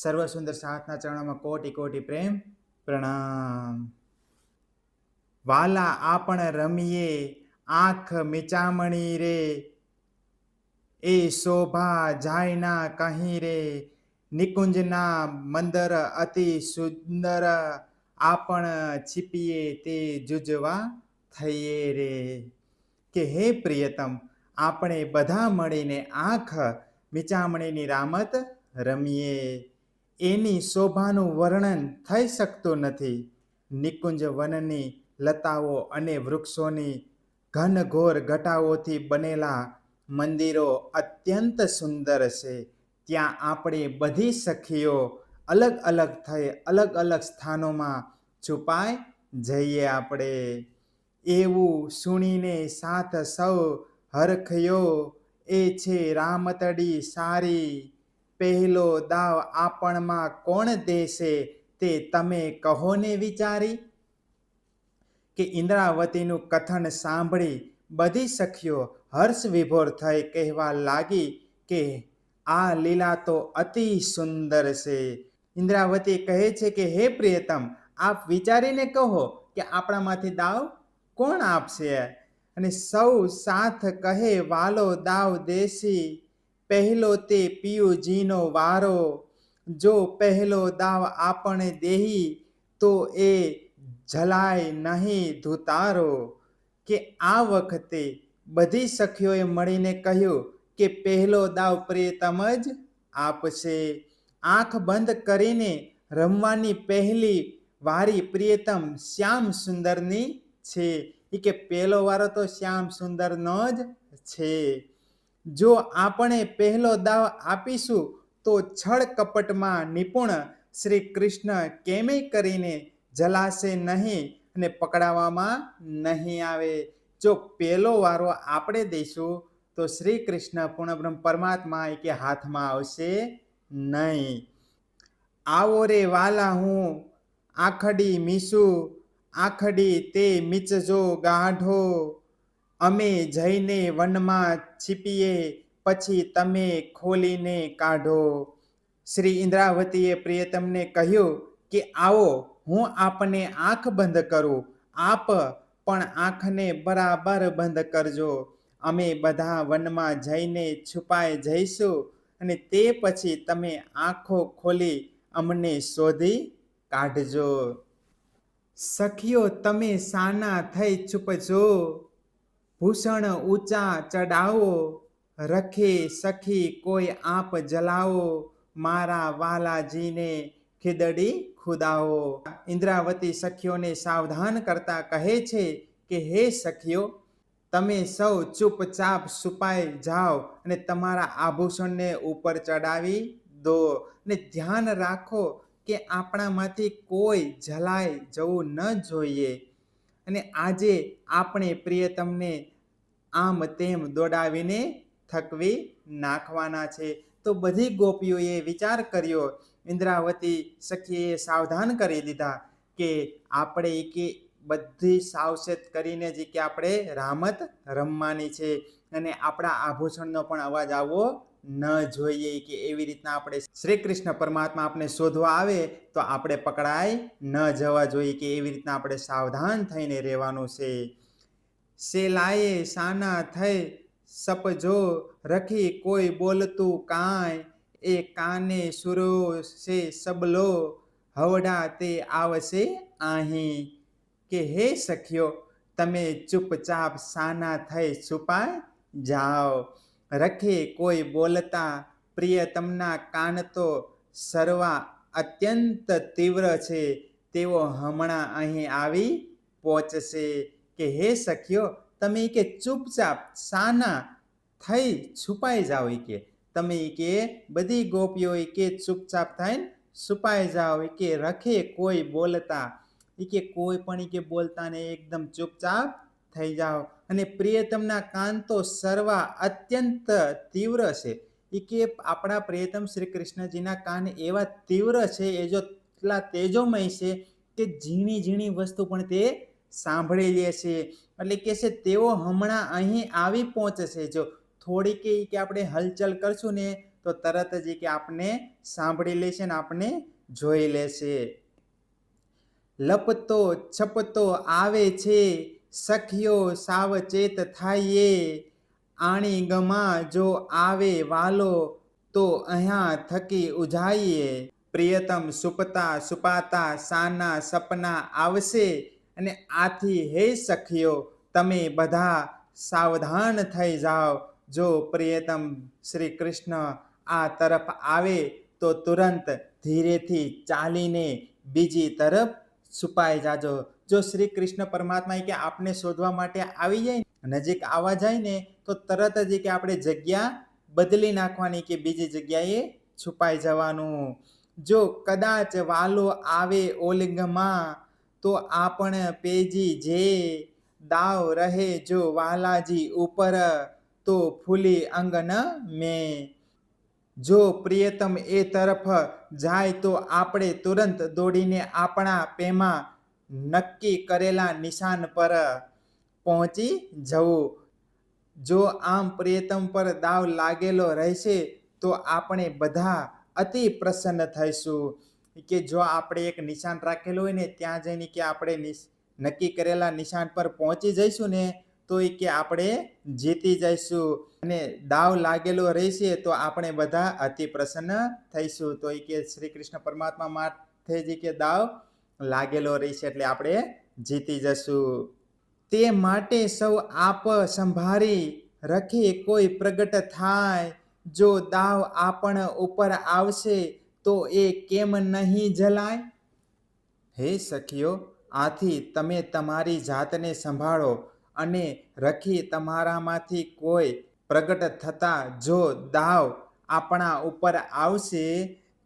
સર્વ સુંદર સાતના ચરણોમાં કોટી કોટી પ્રેમ, પ્રણામ. વાલા આપણ રમીએ, આંખ મિચામણી રે. એ શોભા જાય ના કહી રે. નિકુંજના મંદર અતિ સુંદર આપણ છીપીએ તે જુજવા થઈએ રે. કે હે પ્રિયતમ, આપણે બધા મળીને આંખ મિચામણીની રામત રમીએ. એની શોભાનું વર્ણન થઈ શકતું નથી. નિકુંજ વનની લતાઓ અને વૃક્ષોની ઘનઘોર ઘટાઓથી બનેલા મંદિરો અત્યંત સુંદર છે. ત્યાં આપણી બધી સખીઓ અલગ અલગ થઈ અલગ અલગ સ્થાનોમાં છુપાઈ જઈએ આપણે. એવું સુણીને સાથ સૌ હરખયો, એ છે રામતડી સારી પહેલો દાવ આપણમાં કોણ દેશે તે તમે કહો ને વિચારી? કે ઇન્દ્રાવતીનું કથન સાંભળી બધી સખીઓ હર્ષ વિભોર થઈ કહેવા લાગી કે આ લીલા તો અતિ સુંદર છે. ઇન્દ્રાવતી કહે છે કે, હે પ્રિયતમ, આપ વિચારીને કહો કે આપણામાંથી દાવ કોણ આપશે? અને સૌ સાથ કહે, વાલો દાવ દેશી પહેલો તે પિયુજીનો વારો. જો પહેલો દાવ આપણે દેહી, તો એ જલાય નહીં ધુતારો. કે આ વખતે બધી સખીઓએ મળીને કહ્યું કે પહેલો દાવ પ્રિયતમ જ આપશે. આંખ બંધ કરીને રમવાની પહેલી વારી પ્રિયતમ શ્યામ સુંદરની છે. એ કે પહેલો વારો તો શ્યામ સુંદરનો જ છે. જો આપણે પહેલો દાવ આપીશું, તો છળ કપટમાં નિપુણ શ્રી કૃષ્ણ કેમે કરીને જલાશે નહીં અને પકડાવવામાં નહીં આવે. જો પહેલો વારો આપણે દઈશું, તો શ્રી કૃષ્ણ પૂર્ણબ્રહ્મ પરમાત્મા એ કે હાથમાં આવશે નહીં. આવો રે વાલા હું, આખડી મીસું, આખડી તે મીચજો ગાઢો. અમે જઈને વનમાં છીપીએ, પછી તમે ખોલીને કાઢો. શ્રી ઇન્દ્રાવતીએ પ્રિયતમને કહ્યું કે, આવો, હું આપને આંખ બંધ કરું. આપ પણ આંખને બરાબર બંધ કરજો. અમે બધા વનમાં જઈને છુપાઈ જઈશું અને તે પછી તમે આંખો ખોલી અમને શોધી કાઢજો. સખીઓ, તમે સાના થઈ છુપજો. ભૂષણ ઊંચા ચડાવો રખે સખી કોઈ આપ જલાવો, મારા વાલાજીને ખીદડી ખુદાવો. ઇન્દ્રાવતી સખીઓને સાવધાન કરતા કહે છે કે, હે સખીઓ, તમે સૌ ચૂપચાપ સુપાઈ જાઓ અને તમારા આભૂષણને ઉપર ચડાવી દો. ને ધ્યાન રાખો કે આપણામાંથી કોઈ જલાઈ જવું ન જોઈએ. અને આજે આપણે પ્રિયતમને આમ તેમ દોડાવીને થકવી નાખવાના છે. તો બધી ગોપીઓએ વિચાર કર્યો, ઇન્દ્રાવતી સખીએ સાવધાન કરી દીધા કે આપણે કે બધી સાવચેત કરીને જ કે આપણે રામત રમવાની છે. અને આપણા આભૂષણનો પણ અવાજ આવવો ન જોઈએ કે એવી રીતના આપણે શ્રી કૃષ્ણ પરમાત્મા આપણે શોધવા આવે તો આપણે પકડાય ન જવા જોઈએ કે એવી રીતના આપણે સાવધાન થઈને રહેવાનું છે. સેલાએ સાના થઈ સપજો રખી કોઈ બોલતું કાંઈ, એ કાને સુરો છે સબલો, હવડા તે આવશે અહીં કે હે સખ્યો તમે ચૂપચાપ સાના થઈ છુપાઈ જાઓ. રખે કોઈ બોલતા પ્રિયતમના કાન તો સર્વા અત્યંત તીવ્ર છે, તેઓ હમણાં અહીં આવી પહોંચશે કે હે સખ્યો તમે કે ચૂપચાપ સાના થઈ છુપાઈ જાઓ કે, તમે કે બધી ગોપીઓ કે ચૂપચાપ થઈને છુપાઈ જાઓ કે, રખે કોઈ બોલતા, એ કે કોઈ પણ કે બોલતા ને એકદમ ચૂપચાપ થઈ જાઓ. અને પ્રિયતમના કાન તો સર્વા અત્યંત તીવ્ર છે. એ કે આપણા પ્રિયતમ શ્રી કૃષ્ણજીના કાન એવા તીવ્ર છે, એ જો એટલા તેજોમય છે કે ઝીણી ઝીણી વસ્તુ પણ તે સાંભળી લે છે. એટલે કે છે તેઓ હમણાં અહીં આવી પહોંચશે જો થોડી કે કે આપણે હલચલ કરશું ને, તો તરત જ એ કે આપણે સાંભળી લેશે ને આપણે જોઈ લેશે લપતો છપતો આવે છે. સખીઓ સાવચેત થાઈએ. આણી ગમા જો આવે વાલો, તો અહીંયા થકી ઉજાઈએ. પ્રિયતમ સુપતા સુપાતા સાના સપના આવશે. અને આથી હે સખીઓ, તમે બધા સાવધાન થઈ જાઓ. જો પ્રિયતમ શ્રી કૃષ્ણ આ તરફ આવે, તો તુરંત ધીરેથી ચાલીને બીજી તરફ છુપાઈ જાજો. જો શ્રી કૃષ્ણ પરમાત્મા કે આપને શોધવા માટે આવી જાય નજીક આવવા જાય ને, તો તરત જ કે આપણે જગ્યા બદલી નાખવાની કે બીજી જગ્યાએ છુપાઈ જવાનું. જો કદાચ વાલો આવે ઓલિંગમાં, તો આપણ પેજી જે દાવ રહે જો વાલાજી ઉપર, તો ફૂલી અંગ ન મેં. જો પ્રિયતમ એ તરફ જાય તો આપણે તુરંત દોડીને આપણા પેમાં નક્કી કરેલા નિશાન પર પહોંચી જવું. જો આમ પ્રિયતમ પર દાવ લાગેલો રહેશે, તો આપણે બધા અતિ પ્રસન્ન થઈશું. કે જો આપણે એક નિશાન રાખેલું હોય ને, ત્યાં જઈને કે આપણે નક્કી કરેલા નિશાન પર પહોંચી જઈશું ને, તો એ કે આપણે જીતી જઈશું. અને દાવ લાગેલો રહેશે, તો આપણે બધા અતિ પ્રસન્ન થઈશું. તો એ કે શ્રી કૃષ્ણ પરમાત્મા માથે જે કે દાવ લાગેલો રહેશે એટલે આપણે જીતી જશું. તે માટે સૌ આપ સંભાળી રખી કોઈ પ્રગટ થાય. જો દાવ આપણ ઉપર આવશે, તો એ કેમ નહીં જલાય? હે સખીઓ, આથી તમે તમારી જાતને સંભાળો અને રખી તમારામાંથી કોઈ પ્રગટ થતા જો દાવ આપણા ઉપર આવશે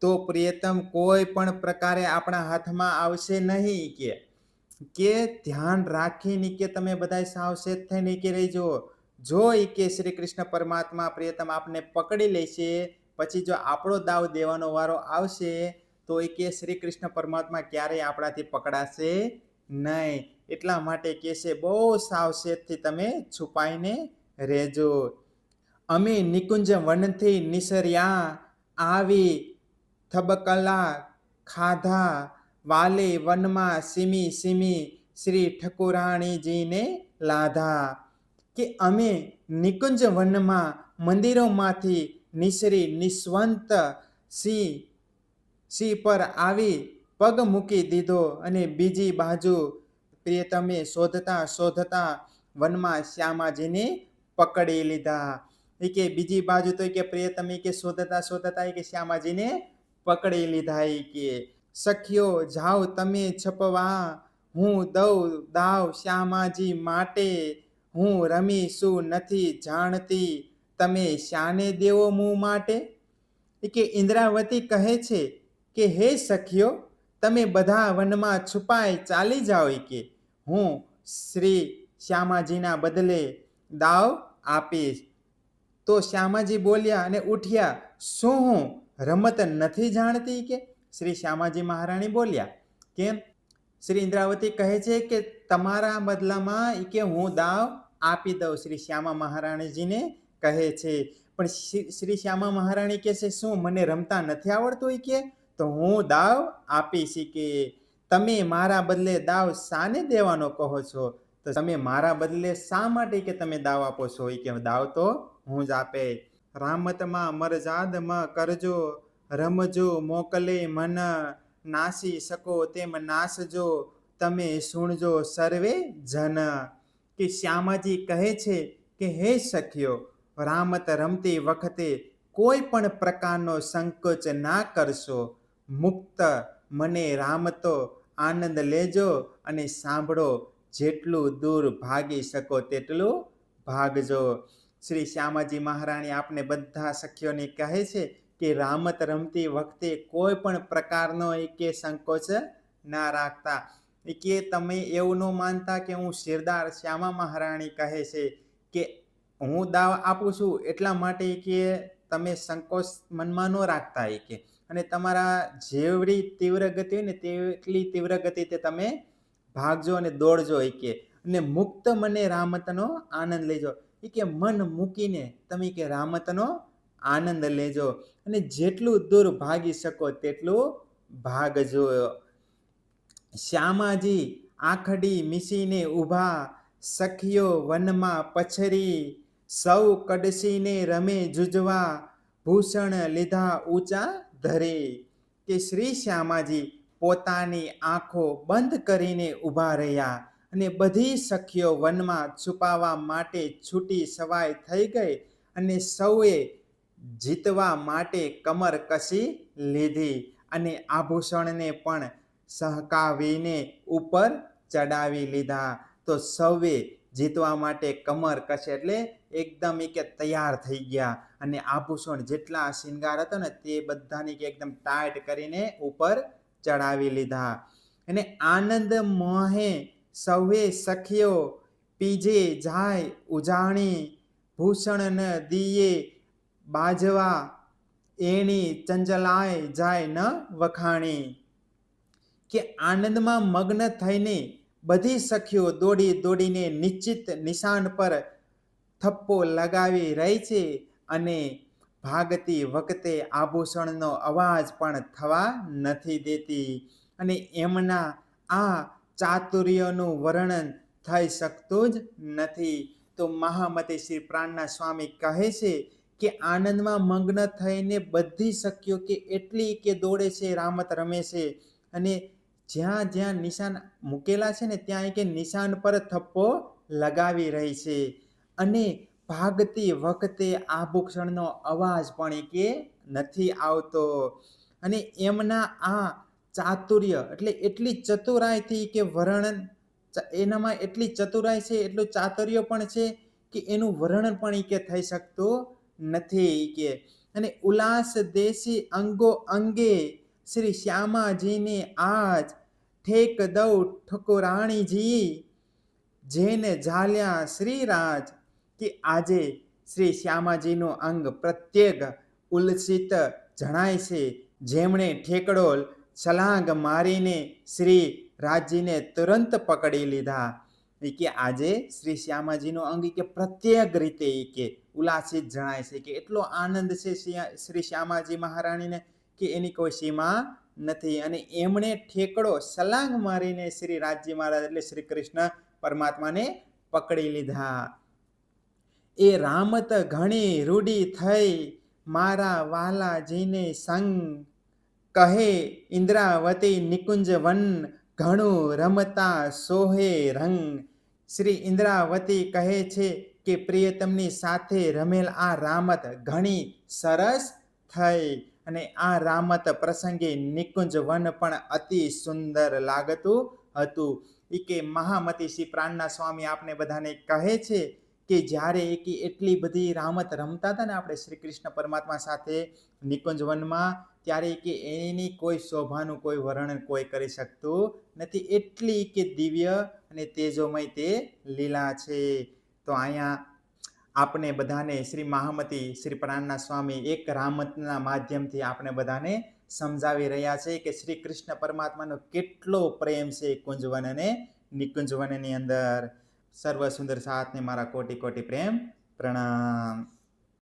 તો પ્રિયતમ કોઈ પણ પ્રકારે આપણા હાથમાં આવશે નહીં કે કે ધ્યાન રાખીને કે તમે બધા સાવચેત થઈને કે રહેજો. જો ઈ કે શ્રી કૃષ્ણ પરમાત્મા પ્રિયતમ આપને પકડી લેશે, પછી જો આપણો દાવ દેવાનો વારો આવશે, તો એ કે શ્રી કૃષ્ણ પરમાત્મા ક્યારેય આપણાથી પકડાશે નહીં. એટલા માટે કે છે બહુ સાવચેતથી તમે છુપાઈને રહેજો. અમે નિકુંજ વનથી નિસર્યા આવી થબકલા, ખાધા, વાલે, વનમાં સિમી સિમી, શ્રી ઠકુરાણીજીને લાધા કે અમે નિકુંજ વનમાં મંદિરોમાંથી નિસરી નિસ્વંત સિંહ સિંહ પર આવી પગ મૂકી દીધો અને બીજી બાજુ પ્રિયતમે શોધતા શોધતા વનમાં શ્યામાજીને પકડી લીધા. એ કે બીજી બાજુ તો કે પ્રિયતમે કે શોધતા શોધતા એ કે શ્યામાજીને પકડી લીધા કે, સખીઓ, જાઓ તમે છપવા. હું દઉં દાવ શ્યામાજી માટે. હું રમી શું નથી જાણતી. તમે શાને દેવો મું માટે? કે ઇન્દ્રાવતી કહે છે કે, હે સખીઓ, તમે બધા વનમાં છુપાઈ ચાલી જાઓ કે. હું શ્રી શ્યામાજીના બદલે દાવ આપીશ. તો શ્યામાજી બોલ્યા અને ઉઠ્યા. શું હું રમત નથી જાણતી કે? શ્રી શ્યામાજી મહારાણી બોલ્યા, કેમ? શ્રી ઇન્દ્રાવતી કહે છે કે તમારા બદલામાં કે હું દાવ આપી દઉં. શ્રી શ્યામા મહારાણીજીને કહે છે, પણ શ્રી- શ્યામા મહારાણી કહે છે, શું મને રમતા નથી આવડતું કે? તો હું દાવ આપીશ કે તમે મારા બદલે દાવ શાને દેવાનો કહો છો? તો તમે મારા બદલે શા માટે કે તમે દાવ આપો છો? એ કે દાવ તો હું જ આપે. રામતમાં મરજાદમાં કરજો, રમજો, મોકલે મન, નાસી શકો તેમ નાસજો, તમે સુણજો સર્વે જન. કે શ્યામાજી કહે છે કે, હે સખ્યો રામત રમતી વખતે કોઈ પણ પ્રકારનો સંકોચ ના કરશો. મુક્ત મને રામતો આનંદ લેજો અને સાંભળો, જેટલું દૂર ભાગી શકો તેટલું ભાગજો. શ્રી શ્યામાજી મહારાણી આપને બધા સખીઓને કહે છે કે રામત રમતી વખતે કોઈ પણ પ્રકારનો એકે સંકોચ ના રાખતા. કે તમે એવું ન માનતા કે હું શિરદાર શ્યામા મહારાણી કહે છે કે હું દાવ આપું છું એટલા માટે કે તમે સંકોચ મનમાં ન રાખતા એ કે અને તમારા જેવડી તીવ્ર ગતિ હોય ને તેટલી તીવ્ર ગતિ તે તમે ભાગજો અને દોડજો એ કે અને મુક્ત મને રામતનો આનંદ લેજો. એ કે મન મૂકીને તમે કે રામતનો આનંદ લેજો. અને જેટલું દૂર ભાગી શકો તેટલું ભાગજો શ્યામાજી આખડી મીસીને ઊભા, સખીઓ વનમાં પછરી, સૌ કડસીને રમે જુજવા, ભૂષણ લીધા ઊંચા ધરે. કે શ્રી શ્યામાજી પોતાની આંખો બંધ કરીને ઊભા રહ્યા. અને બધી સખીઓ વનમાં છુપાવા માટે છૂટી સવાય થઈ ગઈ અને સૌએ જીતવા માટે કમર કસી લીધી અને આભૂષણને પણ સહકાવીને ઉપર ચડાવી લીધા. તો સૌએ જીતવા માટે કમર કશે એટલે એકદમ ઈ કે તૈયાર થઈ ગયા અને આભૂષણ જેટલા શિંગાર હતો ને તે બધાની કે એકદમ ટાઈટ કરીને ઉપર ચડાવી લીધા. અને આનંદ મોહે સૌએ સખીઓ પીજે જાય ઉજાણી, ભૂષણ ન દિયે બાજવા, એણી ચંચલાય જાય ન વખાણી. કે આનંદમાં મગ્ન થઈને બધી સખીઓ દોડી દોડીને નિશ્ચિત નિશાન પર થપ્પો લગાવી રહી છે અને ભાગતી વખતે આભૂષણનો અવાજ પણ થવા નથી દેતી. અને એમના આ ચાતુર્યનું વર્ણન થઈ શકતું જ નથી. તો મહામતે શ્રી પ્રાણના સ્વામી કહે છે કે આનંદમાં મગ્ન થઈને બધી શક્યો કે એટલી કે દોડે છે, રામત રમે છે અને જ્યાં જ્યાં નિશાન મૂકેલા છે ને ત્યાં કે નિશાન પર થપ્પો લગાવી રહી છે અને ભાગતી વખતે આભૂષણનો અવાજ પણ કે નથી આવતો. અને એમના આ ચાતુર્ય. એટલે એટલી ચતુરાઈથી કે વર્ણન એનામાં એટલી ચતુરાઈ છે, એટલું ચાતુર્ય પણ છે કે એનું વર્ણન પણ કે થઈ શકતું નથી કે. અને ઉલ્લાસ દેશી અંગો અંગે શ્રી શ્યામાજીને આજ ઠેક દઉ ઠકુરાણીજી, જેને ઝાલ્યા શ્રીરાજ કે આજે શ્રી શ્યામાજીનું અંગ પ્રત્યેક ઉલ્સિત જણાય છે. જેમણે ઠેકડો છલાંગ મારીને શ્રી રાજજીને તુરંત પકડી લીધા. એ કે આજે શ્રી શ્યામાજીનું અંગ કે પ્રત્યેક રીતે એ કે ઉલ્લાસિત જણાય છે કે એટલો આનંદ છે શ્રી- શ્યામાજી મહારાણીને કે એની કોઈ સીમા નથી. અને એમણે ઠેકડો સલાંગ મારીને શ્રી રાજજી મહારાજ એટલે શ્રી કૃષ્ણ પરમાત્માને પકડી લીધા. એ રામત ઘણી રૂડી થઈ, મારા વાલાજીને સંગ કહે, ઇન્દ્રાવતી નિકુંજ વન ઘણું રમતા સોહે રંગ. શ્રી ઇન્દ્રાવતી કહે છે કે પ્રિયતમની સાથે રમેલ આ રામત ઘણી સરસ થઈ અને આ રામત પ્રસંગે નિકુંજ વન પણ અતિ સુંદર લાગતું હતું. એ કે, મહામતી શ્રી પ્રાણના સ્વામી આપને બધાને કહે છે કે, જ્યારે એ કે એટલી બધી રામત રમતા હતા ને આપણે શ્રી કૃષ્ણ પરમાત્મા સાથે નિકુંજ વનમાં ત્યારે કે એની કોઈ શોભાનું કોઈ વર્ણન કોઈ કરી શકતું નથી. એટલી કે દિવ્ય અને તેજોમય તે લીલા છે. તો અહીંયા આપણે બધાને શ્રી મહામતી શ્રી પ્રાણના સ્વામી એક રામતના માધ્યમથી આપણે બધાને સમજાવી રહ્યા છે કે શ્રી કૃષ્ણ પરમાત્માનો કેટલો પ્રેમ છે કુંજવન અને નિકુંજવનની અંદર. સર્વ સુંદર સાથને મારા કોટી કોટી પ્રેમ, પ્રણામ.